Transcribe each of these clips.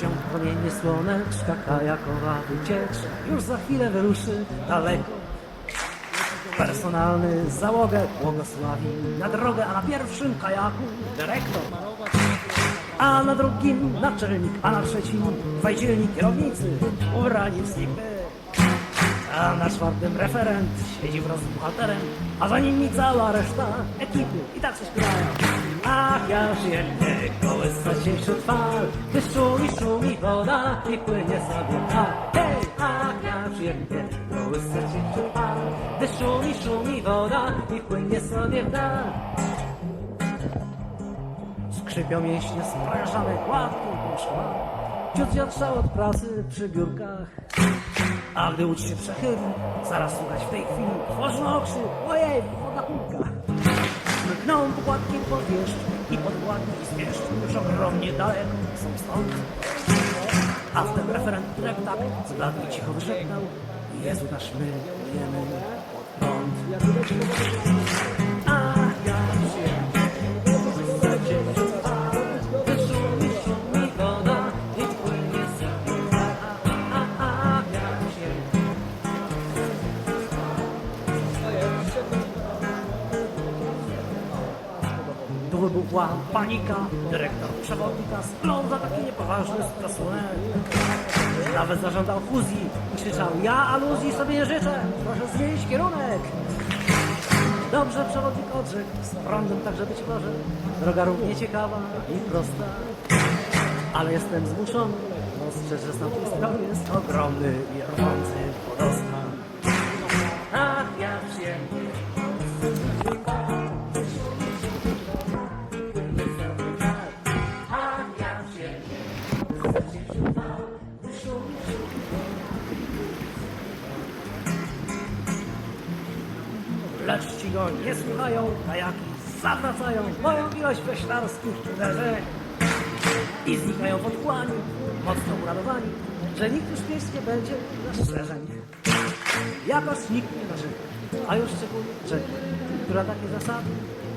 się promienie słoneczka, kajakowa wycieczka już za chwilę wyruszy daleko. Personalny załogę błogosławi na drogę, a na pierwszym kajaku dyrektor. A na drugim naczelnik, a na trzecim wajdzielni kierownicy ubrani w slipy. A na czwartym referent siedzi wraz z buchalterem, a za nimi cała reszta ekipy i tak się śpiewają. Ziemnie, kołysa się wśród fal, gdy szumi, szumi woda i płynie sobie dal. Hej, gdy szumi, szumi woda i płynie sobie w dal. Skrzypią mięśnie sprężane gładką szła. Ciut odstrzał od pracy przy biurkach. A gdy łódź się przechyli, zaraz słuchać w tej chwili tworzno okrzyk. Ojej, woda kulka. Mkną pokładkiem po wierzchu i podkładki z wierzchu już ogromnie daleko są stąd. A wtem referent dreptak zbladł i cicho wyszeptał Jezu nasz my, pod wybuchła panika, dyrektor przewodnika splął za taki niepoważny stosunek. Nawet zażądał fuzji i krzyczał, ja aluzji sobie nie życzę, proszę zmienić kierunek. Dobrze przewodnik odrzekł, z prądem także być może. Droga równie ciekawa i prosta. Ale jestem zmuszony ostrzec, że z tamtej strony jest ogromny i rwący wodostan. Ach, ja przyjemnie. Lecz ci go nie słuchają, kajaki zawracają moją ilość wioślarskich uderzeń i znikają w otchłani, mocno uradowani, że nikt już pieść nie będzie zastrzeżeń. Jakoś nikt nie narzeka, a już szczególnie rzeka, która takie zasady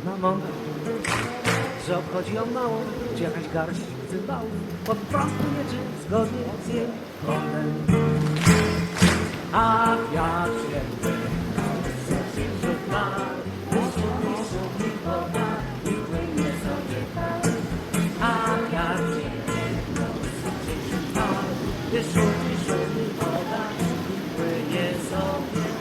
ma mądre, że obchodzi ją mało, czy jakaś garść cymbałów, po prostu nie czyni zgodnie. A kwiat się wśród nas, usługi, usługi poda i płynie sobie tak. A kwiat się wśród nas, usługi, poda i płynie sobie.